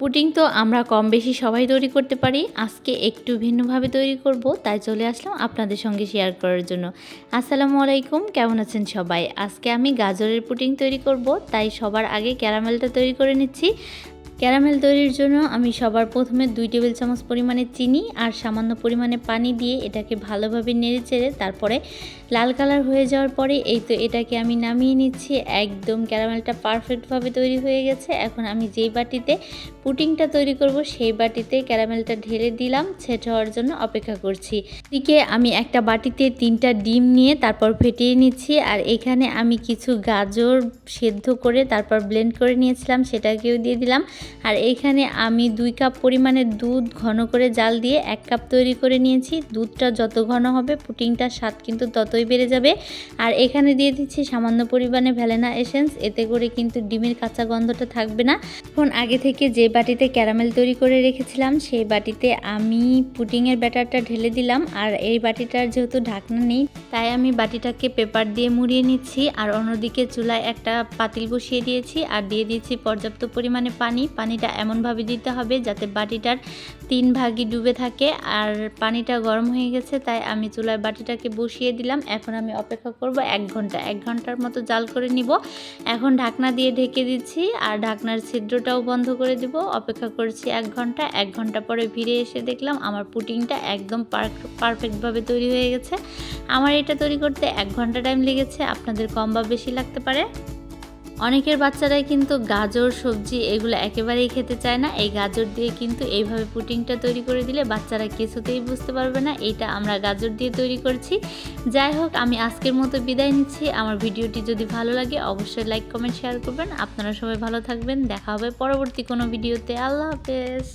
Pudding তো আমরা কম বেশি সবাই তৈরি করতে পারি। আজকে একটু ভিন্নভাবে তৈরি করব, তাই চলে আসলাম আপনাদের সঙ্গে শেয়ার করার জন্য। আসসালামু আলাইকুম, কেমন আছেন সবাই? আজকে আমি গাজরের পুডিং তৈরি করব, তাই সবার আগে ক্যারামেলটা তৈরি করে নিচ্ছি। ক্যারামেল তৈরির জন্য আমি সবার প্রথমে দুই টেবিল চামচ পরিমাণে চিনি আর সামান্য পরিমাণে পানি দিয়ে এটাকে ভালোভাবে নেড়ে চেড়ে তারপরে লাল কালার হয়ে যাওয়ার পরে এই তো এটাকে আমি নামিয়ে নিচ্ছি। একদম ক্যারামেলটা পারফেক্টভাবে তৈরি হয়ে গেছে। এখন আমি যেই বাটিতে পুটিংটা তৈরি করব সেই বাটিতে ক্যারামেলটা ঢেলে দিলাম ছেট হওয়ার জন্য অপেক্ষা করছি। এদিকে আমি একটা বাটিতে তিনটা ডিম নিয়ে তারপর ফেটিয়ে নিচ্ছি আর এখানে আমি কিছু গাজর সেদ্ধ করে তারপর ব্লেন্ড করে নিয়েছিলাম, সেটাকেও দিয়ে দিলাম। আর এইখানে আমি দুই কাপ পরিমাণে দুধ ঘন করে জাল দিয়ে এক কাপ তৈরি করে নিয়েছি। দুধটা যত ঘন হবে পুটিংটার স্বাদ কিন্তু ততই বেড়ে যাবে। আর এখানে দিয়ে দিচ্ছি সামান্য পরিমাণে ভ্যালেনা এসেন্স, এতে করে কিন্তু ডিমের কাঁচা গন্ধটা থাকবে না। এখন আগে থেকে যে বাটিতে ক্যারামেল তৈরি করে রেখেছিলাম, সেই বাটিতে আমি পুটিংয়ের ব্যাটারটা ঢেলে দিলাম। আর এই বাটিটার যেহেতু ঢাকনা নেই, তাই আমি বাটিটাকে পেপার দিয়ে মুড়িয়ে নিচ্ছি। আর অন্যদিকে চুলায় একটা পাতিল বসিয়ে দিয়েছি। আর দিয়ে দিয়েছি পর্যাপ্ত পরিমাণে পানি। পানিটা এমনভাবে দিতে হবে যাতে বাটিটার তিন ভাগই ডুবে থাকে। আর পানিটা গরম হয়ে গেছে, তাই আমি চুলায় বাটিটাকে বসিয়ে দিলাম। এখন আমি অপেক্ষা করব এক ঘণ্টা। এক ঘণ্টার মতো জাল করে নিব। এখন ঢাকনা দিয়ে ঢেকে দিচ্ছি আর ঢাকনার ছিদ্রটাও বন্ধ করে দিব। অপেক্ষা করছি এক ঘণ্টা। এক ঘণ্টা পরে ফিরে এসে দেখলাম আমার পুটিংটা একদম পারফেক্টভাবে তৈরি হয়ে গেছে। আমার এটা তৈরি করতে এক ঘণ্টা টাইম লেগেছে। আপনাদের কম বা বেশি লাগতে পারে? অনেকের বাচ্চারাই কিন্তু গাজর, সবজি এগুলো একেবারেই খেতে চায় না। এই গাজর দিয়ে কিন্তু এইভাবে পুটিংটা তৈরি করে দিলে বাচ্চারা কিছুতেই বুঝতে পারবে না। এটা আমরা গাজর দিয়ে তৈরি করছি। যাই হোক, আমি আজকের মতো বিদায় নিচ্ছি। আমার ভিডিওটি যদি ভালো লাগে, অবশ্যই লাইক কমেন্ট শেয়ার করবেন। আপনারা সবাই ভালো থাকবেন। দেখা হবে পরবর্তী কোনো ভিডিওতে। আল্লাহ হাফেজ।